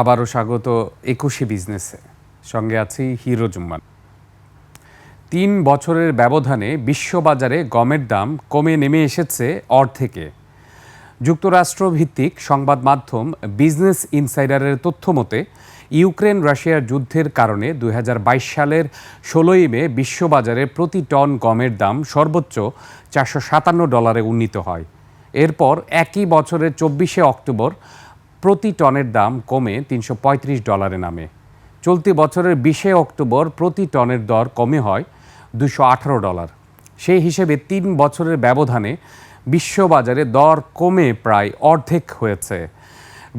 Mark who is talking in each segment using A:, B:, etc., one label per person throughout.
A: আবারও স্বাগত একুশে বিজনেসে। সঙ্গে আছি হিরো জুম্মান। তিন বছরের ব্যবধানে বিশ্ববাজারে গমের দাম কমে নেমে এসেছে অর্ধেকে। যুক্তরাষ্ট্র ভিত্তিক সংবাদ মাধ্যম বিজনেস ইনসাইডারের তথ্য মতে, ইউক্রেন রাশিয়ার যুদ্ধের কারণে দুই হাজার বাইশ সালের ষোলোই মে বিশ্ববাজারে প্রতি টন গমের দাম সর্বোচ্চ চারশো সাতান্ন ডলারে উন্নীত হয়। এরপর একই বছরের চব্বিশে অক্টোবর প্রতি টনের দাম কমে তিনশো পঁয়ত্রিশ ডলারে নামে। চলতি বছরের বিশে অক্টোবর প্রতি টনের দর কমে হয় দুশো ডলার। সেই হিসেবে তিন বছরের ব্যবধানে বিশ্ববাজারে দর কমে প্রায় অর্ধেক হয়েছে।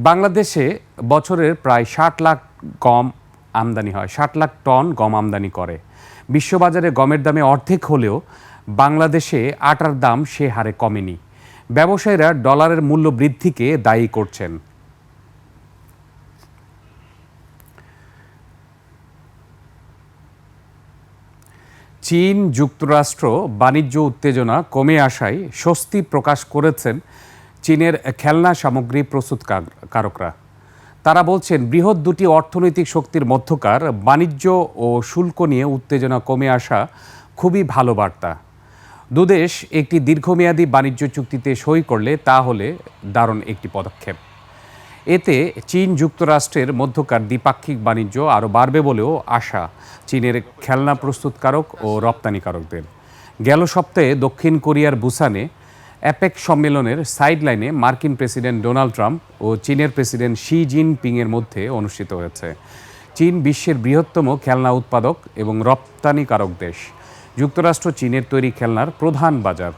A: বাংলাদেশে বছরের প্রায় ষাট লাখ গম আমদানি হয়, ষাট লাখ টন গম আমদানি করে। বিশ্ববাজারে গমের দামে অর্ধেক হলেও বাংলাদেশে আটার দাম সে হারে কমেনি। ব্যবসায়ীরা ডলারের মূল্য বৃদ্ধিকে দায়ী করছেন। চীন যুক্তরাষ্ট্র বাণিজ্য উত্তেজনা কমে আসায় স্বস্তি প্রকাশ করেছেন চীনের খেলনা সামগ্রী প্রস্তুত কারকরা। তারা বলছেন, বৃহৎ দুটি অর্থনৈতিক শক্তির মধ্যকার বাণিজ্য ও শুল্ক নিয়ে উত্তেজনা কমে আসা খুবই ভালো বার্তা। দুদেশ একটি দীর্ঘমেয়াদী বাণিজ্য চুক্তিতে সই করলে তা হলে দারুণ একটি পদক্ষেপ। এতে চীন যুক্তরাষ্ট্রের মধ্যকার দ্বিপাক্ষিক বাণিজ্য আরও বাড়বে বলেও আশা চীনের খেলনা প্রস্তুতকারক ও রপ্তানিকারকদের। গেল সপ্তাহে দক্ষিণ কোরিয়ার বুসানে অ্যাপেক সম্মেলনের সাইডলাইনে মার্কিন প্রেসিডেন্ট ডোনাল্ড ট্রাম্প ও চীনের প্রেসিডেন্ট শি জিনপিংয়ের মধ্যে অনুষ্ঠিত হয়েছে। চীন বিশ্বের বৃহত্তম খেলনা উৎপাদক এবং রপ্তানিকারক দেশ। যুক্তরাষ্ট্র চীনের তৈরি খেলনার প্রধান বাজার।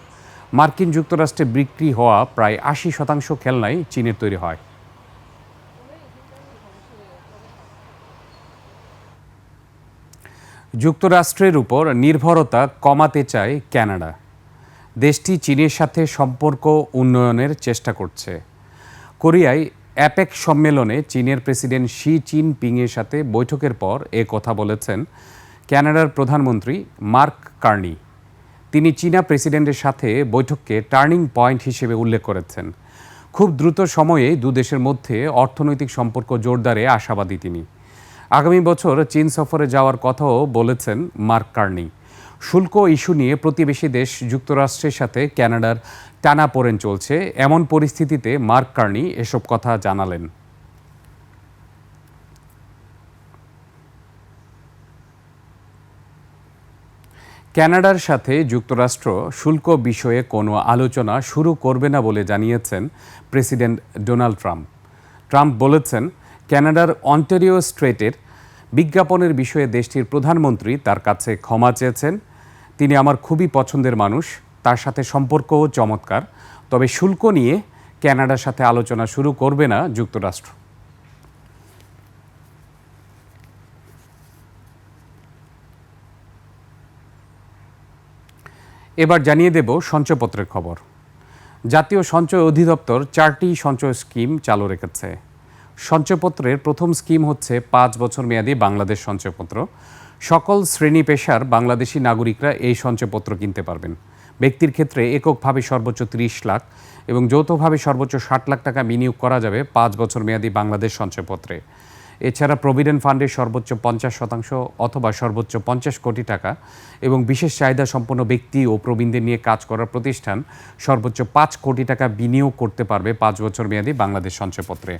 A: মার্কিন যুক্তরাষ্ট্রে বিক্রি হওয়া প্রায় আশি শতাংশ খেলনাই চীনের তৈরি হয়। যুক্তরাষ্ট্রের উপর নির্ভরতা কমাতে চায় কানাডা দেশটি চীনের সাথে সম্পর্ক উন্নয়নের চেষ্টা করছে। কোরিয়ায় অ্যাপেক সম্মেলনে চীনের প্রেসিডেন্ট শি পিংয়ের সাথে বৈঠকের পর এ কথা বলেছেন কানাডার প্রধানমন্ত্রী মার্ক কার্নি। তিনি চীনা প্রেসিডেন্টের সাথে বৈঠককে টার্নিং পয়েন্ট হিসেবে উল্লেখ করেছেন। খুব দ্রুত সময়ে দু দেশের মধ্যে অর্থনৈতিক সম্পর্ক জোরদারে আশাবাদী তিনি। আগামী বছর চীন সফরে যাওয়ার কথাও বলেছেন মার্ক কার্নি। শুল্ক ইস্যু নিয়ে প্রতিবেশী দেশ যুক্তরাষ্ট্রের সাথে ক্যানাডার টানাপোড়েন চলছে। এমন পরিস্থিতিতে মার্ক কার্নি এসব কথা জানালেন। ক্যানাডার সাথে যুক্তরাষ্ট্র শুল্ক বিষয়ে কোনো আলোচনা শুরু করবে না বলে জানিয়েছেন প্রেসিডেন্ট ডোনাল্ড ট্রাম্প। ট্রাম্প বলেছেন ক্যানাডার অন্টারিও স্ট্রেটের বিজ্ঞাপনের বিষয়ে দেশটির প্রধানমন্ত্রী তার কাছে ক্ষমা চেয়েছেন। তিনি আমার খুবই পছন্দের মানুষ, তার সাথে সম্পর্কও চমৎকার। তবে শুল্ক নিয়ে ক্যানাডার সাথে আলোচনা শুরু করবে না যুক্তরাষ্ট্র। এবার জানিয়ে দেব সঞ্চয়পত্রের খবর। জাতীয় সঞ্চয় অধিদপ্তর চারটি সঞ্চয় স্কিম চালু রেখেছে। সঞ্চয়পত্রের প্রথম স্কিম হচ্ছে পাঁচ বছর মেয়াদী বাংলাদেশ সঞ্চয়পত্র। সকল শ্রেণি পেশার বাংলাদেশি নাগরিকরা এই সঞ্চয়পত্র কিনতে পারবেন। ব্যক্তির ক্ষেত্রে এককভাবে সর্বোচ্চ ত্রিশ লাখ এবং যৌথভাবে সর্বোচ্চ ষাট লাখ টাকা বিনিয়োগ করা যাবে পাঁচ বছর মেয়াদী বাংলাদেশ সঞ্চয়পত্রে। এছাড়া প্রভিডেন্ট ফান্ডের সর্বোচ্চ পঞ্চাশ শতাংশ অথবা সর্বোচ্চ পঞ্চাশ কোটি টাকা এবং বিশেষ চাহিদা সম্পন্ন ব্যক্তি ও প্রবীণদের নিয়ে কাজ করার প্রতিষ্ঠান সর্বোচ্চ পাঁচ কোটি টাকা বিনিয়োগ করতে পারবে পাঁচ বছর মেয়াদী বাংলাদেশ সঞ্চয়পত্রে।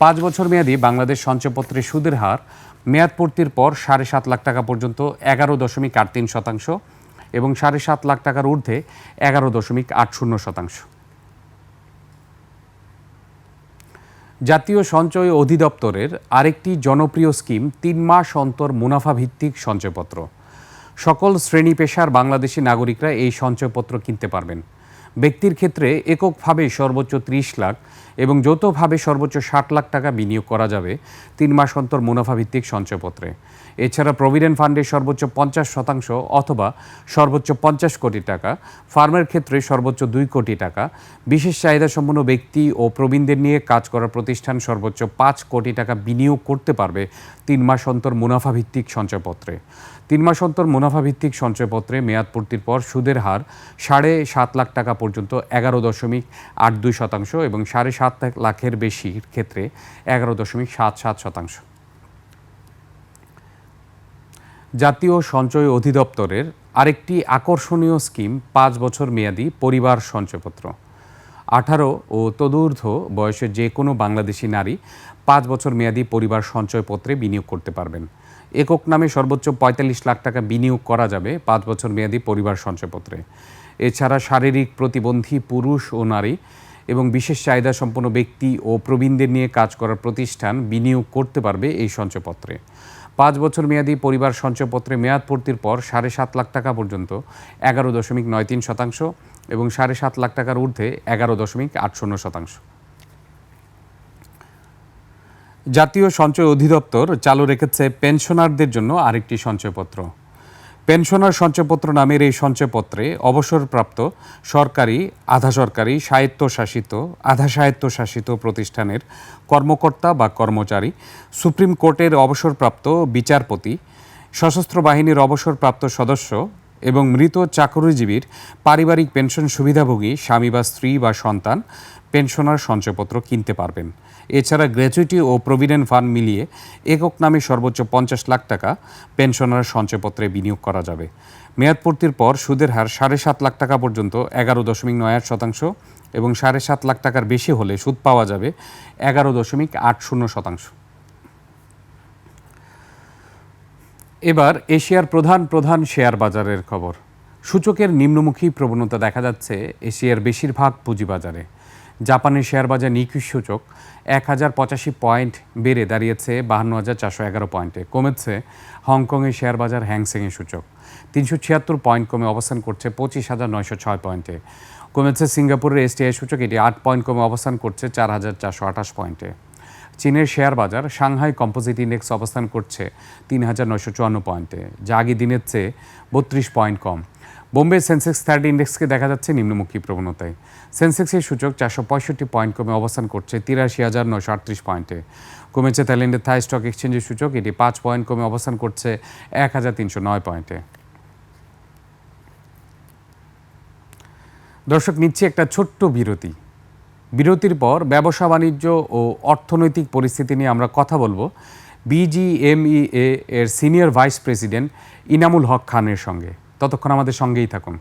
A: পাঁচ বছর মেয়াদী বাংলাদেশ সঞ্চয়পত্রের সুদের হার, মেয়াদ পূর্তির পর সাড়ে সাত লাখ টাকা পর্যন্ত এগারো দশমিক আট তিন শতাংশ এবং সাড়ে সাত লাখ টাকার ঊর্ধ্বে এগারো দশমিক আট শূন্য শতাংশ। জাতীয় সঞ্চয় অধিদপ্তরের আরেকটি জনপ্রিয় স্কিম তিন মাস অন্তর মুনাফা ভিত্তিক সঞ্চয়পত্র। সকল শ্রেণি পেশার বাংলাদেশি নাগরিকরা এই সঞ্চয়পত্র কিনতে পারবেন। ব্যক্তির ক্ষেত্রে এককভাবে সর্বোচ্চ ত্রিশ লাখ এবং যৌথভাবে সর্বোচ্চ ষাট লাখ টাকা বিনিয়োগ করা যাবে তিন মাস অন্তর মুনাফাভিত্তিক সঞ্চয়পত্রে। এছাড়া প্রভিডেন্ট ফান্ডের সর্বোচ্চ পঞ্চাশ শতাংশ অথবা সর্বোচ্চ পঞ্চাশ কোটি টাকা, ফার্মের ক্ষেত্রে সর্বোচ্চ দুই কোটি টাকা, বিশেষ চাহিদা সম্পন্ন ব্যক্তি ও প্রবীণদের নিয়ে কাজ করার প্রতিষ্ঠান সর্বোচ্চ পাঁচ কোটি টাকা বিনিয়োগ করতে পারবে তিন মাস অন্তর মুনাফাভিত্তিক সঞ্চয়পত্রে। তিন মাস অন্তর মুনাফাভিত্তিক সঞ্চয়পত্রে মেয়াদ পূর্তির পর সুদের হার সাড়ে সাত লাখ টাকা পর্যন্ত এগারো দশমিক আট দুই শতাংশ এবং সাড়ে সাত লাখের বেশির ক্ষেত্রে এগারো দশমিক সাত সাত শতাংশ। জাতীয় সঞ্চয় অধিদপ্তরের আরেকটি আকর্ষণীয় স্কিম পাঁচ বছর মেয়াদি পরিবার সঞ্চয়পত্র। আঠারো ও তদূর্ধ্ব বয়সের যে কোনো বাংলাদেশি নারী পাঁচ বছর মেয়াদি পরিবার সঞ্চয়পত্রে বিনিয়োগ করতে পারবেন। একক নামে সর্বোচ্চ পঁয়তাল্লিশ লাখ টাকা বিনিয়োগ করা যাবে পাঁচ বছর মেয়াদি পরিবার সঞ্চয়পত্রে। এছাড়া শারীরিক প্রতিবন্ধী পুরুষ ও নারী এবং বিশেষ চাহিদা সম্পন্ন ব্যক্তি ও প্রবীণদের নিয়ে কাজ করার প্রতিষ্ঠান বিনিয়োগ করতে পারবে এই সঞ্চয়পত্রে। পাঁচ বছর মেয়াদি পরিবার সঞ্চয়পত্রে মেয়াদ পূর্তির পর সাড়ে সাত লাখ টাকা পর্যন্ত, এগারো দশমিক নয় তিন শতাংশ এবং সাড়ে সাত লাখ টাকার ঊর্ধ্বে এগারো দশমিক আট শূন্য শতাংশ। জাতীয় সঞ্চয় অধিদপ্তর চালু রেখেছে পেনশনারদের জন্য আরেকটি সঞ্চয়পত্র। পেনশনার সঞ্চয়পত্র নামের এই সঞ্চয়পত্রে অবসরপ্রাপ্ত সরকারি আধা সরকারি স্বায়ত্তশাসিত আধা স্বায়ত্তশাসিত প্রতিষ্ঠানের কর্মকর্তা বা কর্মচারী, সুপ্রিম কোর্টের অবসরপ্রাপ্ত বিচারপতি, সশস্ত্র বাহিনীর অবসরপ্রাপ্ত সদস্য এবং মৃত চাকরিজীবীর পারিবারিক পেনশন সুবিধাভোগী, স্বামী বা স্ত্রী বা সন্তান পেনশনার সঞ্চয়পত্র কিনতে পারবেন। এছাড়া গ্র্যাচুইটি ও প্রভিডেন্ট ফান্ড মিলিয়ে একক নামে সর্বোচ্চ পঞ্চাশ লাখ টাকা পেনশনার সঞ্চয়পত্রে বিনিয়োগ করা যাবে। মেয়াদ পূর্তির পর সুদের হার সাড়ে সাত লাখ টাকা পর্যন্ত এগারো দশমিক নয় আট শতাংশ এবং সাড়ে সাত লাখ টাকার বেশি হলে সুদ পাওয়া যাবে এগারো দশমিক আট শূন্য শতাংশ। এবার এশিয়ার প্রধান প্রধান শেয়ার বাজারের খবর। সূচকের নিম্নমুখী প্রবণতা দেখা যাচ্ছে এশিয়ার বেশিরভাগ পুঁজিবাজারে। জাপানের শেয়ার বাজার নিকি সূচক এক হাজার পঁচাশি পয়েন্ট বেড়ে দাঁড়িয়েছে বাহান্ন হাজার চারশো এগারো পয়েন্টে। কমেছে হংকংয়ের শেয়ার বাজার হ্যাংসেংয়ের সূচক। তিনশো ছিয়াত্তর পয়েন্ট কমে অবস্থান করছে পঁচিশ হাজার নয়শো ছয় পয়েন্টে। কমেছে সিঙ্গাপুরের এসটিআই সূচক, এটি আট পয়েন্ট কমে অবস্থান করছে চার হাজার চারশো আঠাশ পয়েন্টে। চীনের শেয়ার বাজার সাংহাই কম্পোজিট ইন্ডেক্স অবস্থান করছে তিন হাজার নয়শো চুয়ান্ন পয়েন্টে, যা আগে দিনের চেয়ে বত্রিশ পয়েন্ট কম। বোম্বে সেন্সেক্স থার্টি ইন্ডেক্সকে দেখা যাচ্ছে নিম্নমুখী প্রবণতায়। সেন্সেক্সের সূচক চারশো পঁয়ষট্টি পয়েন্ট কমে অবস্থান করছে তিরাশি হাজার নয়শো আটত্রিশ পয়েন্টে। কমেছে থাইল্যান্ডের থাই স্টক এক্সচেঞ্জের সূচক, এটি পাঁচ পয়েন্ট কমে অবস্থান করছে এক হাজার তিনশো নয় পয়েন্টে। দর্শক, নিচ্ছে একটা ছোট্ট বিরতি। বিরতির পর ব্যবসা বাণিজ্য ও অর্থনৈতিক পরিস্থিতি নিয়ে আমরা কথা বলব। বিজিএমইএ এর senior vice president Inamul Haque খানের সঙ্গে। ততক্ষণ আমাদের সঙ্গেই থাকুন।